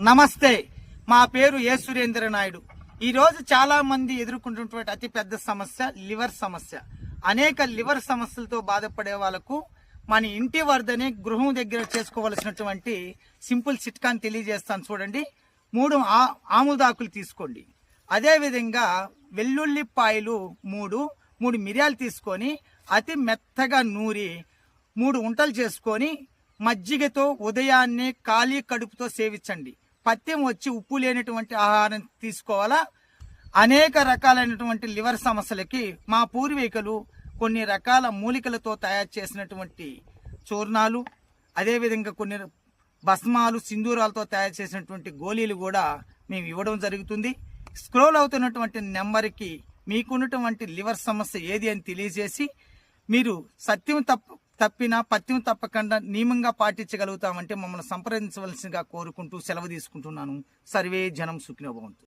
నమస్తే. మా పేరు ఏ సురేంద్ర నాయుడు. ఈరోజు చాలా మంది ఎదుర్కొంటున్నటువంటి అతిపెద్ద సమస్య లివర్ సమస్య. అనేక లివర్ సమస్యలతో బాధపడే వాళ్ళకు మన ఇంటి వద్దనే గృహం దగ్గర చేసుకోవలసినటువంటి సింపుల్ చిట్కాని తెలియజేస్తాను చూడండి. మూడు ఆ- ఆముదాకులు తీసుకోండి. అదేవిధంగా వెల్లుల్లిపాయలు మూడు మూడు మిరియాలు తీసుకొని అతి మెత్తగా నూరి మూడు ఉంటలు చేసుకొని మజ్జిగతో ఉదయాన్నే ఖాళీ కడుపుతో సేవించండి. పత్యం వచ్చి ఉప్పు లేనటువంటి ఆహారం తీసుకోవాలా? అనేక రకాలైనటువంటి లివర్ సమస్యలకి మా పూర్వీకులు కొన్ని రకాల మూలికలతో తయారు చేసినటువంటి చూర్ణాలు అదేవిధంగా కొన్ని భస్మాలు సింధూరాలతో తయారు చేసినటువంటి గోళీలు కూడా మేము ఇవ్వడం జరుగుతుంది. స్క్రోల్ అవుతున్నటువంటి నెంబర్కి మీకున్నటువంటి లివర్ సమస్య ఏది అని తెలియజేసి మీరు సత్యం తప్ప తప్పినా పత్యం తప్పకుండా నియమంగా పాటించగలుగుతామంటే మమ్మల్ని సంప్రదించవలసిందిగా కోరుకుంటూ సెలవు తీసుకుంటున్నాను. సర్వే జనం సుఖినోభవంతు.